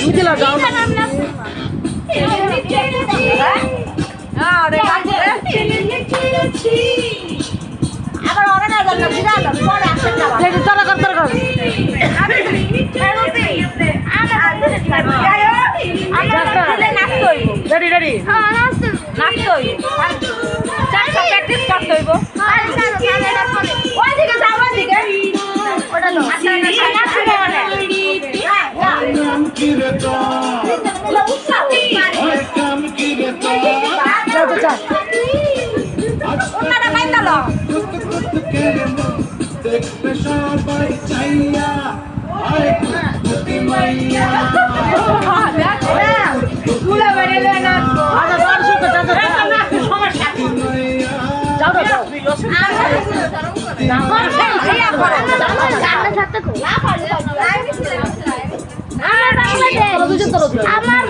বুঝলা যাও না। আবার অনেক বিরাট পরে আসেন না দেখতে সবাই চাইয়া ওই কুতি মাইয়া আচ্ছা যাও শুনতে যাও যাও কুতি মাইয়া যাও যাও যাও আমার বাংলাদেশ তোরা আমার